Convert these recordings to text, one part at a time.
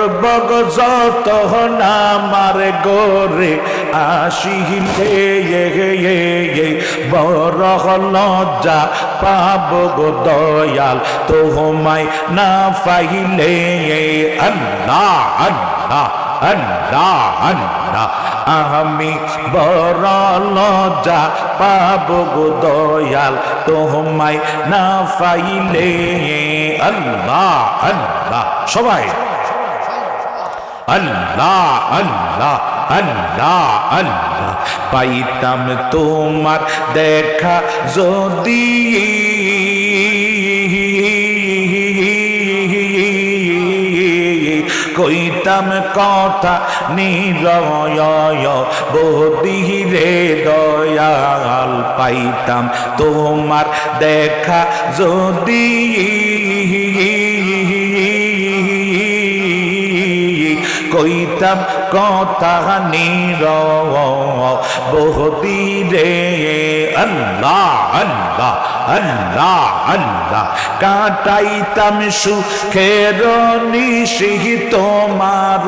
করব যত না মারে গোরে আসিলে বড় লজ্জা পাব গো দয়াল তোমায় না পাইলে আল্লাহ আল্লাহ আল্লাহ আল্লাহ। আমি বড় লজ্জা পাব গো দয়াল তোমায় না পাইলে আল্লাহ আল্লাহ। সবাই আল্লাহ আল্লাহ আল্লাহ আল্লাহ। পাইতাম তোমার দেখা যদি। কইতাম কথা নিরয় বদিরে দয়াল। পাইতাম তোমার দেখা যদি। কইতাম কথা নির। বহুদিরে আল্লাহ আল্লাহ আল্লাহ আল্লাহ কাটাইতাম সুখের নিশি তোমার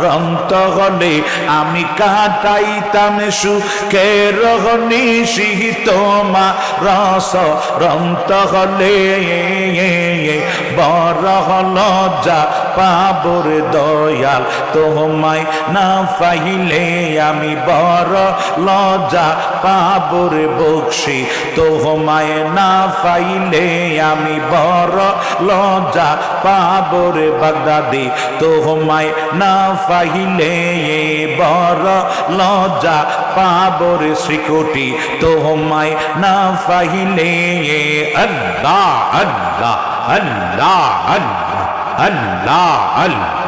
রন্ত হলে আমি কাটাইতাম সুখের নিশি তোমার রস রন্ত হলে বড় লজ্জা পাবর দয়াল তোমায় না পাইলে আমি বড় লজ্জা পাবর বকশি। তোমায় না পাইলে আমি বড় লজ্জা পাবর বাগদাদি। তোমায় না পাইলে বড় লজ্জা পাবর শ্রীকোটি। তোমায় না পাইলে আল্লাহ আল্লাহ আল্লাহ আল্লাহ আল্লাহ আল্লাহ।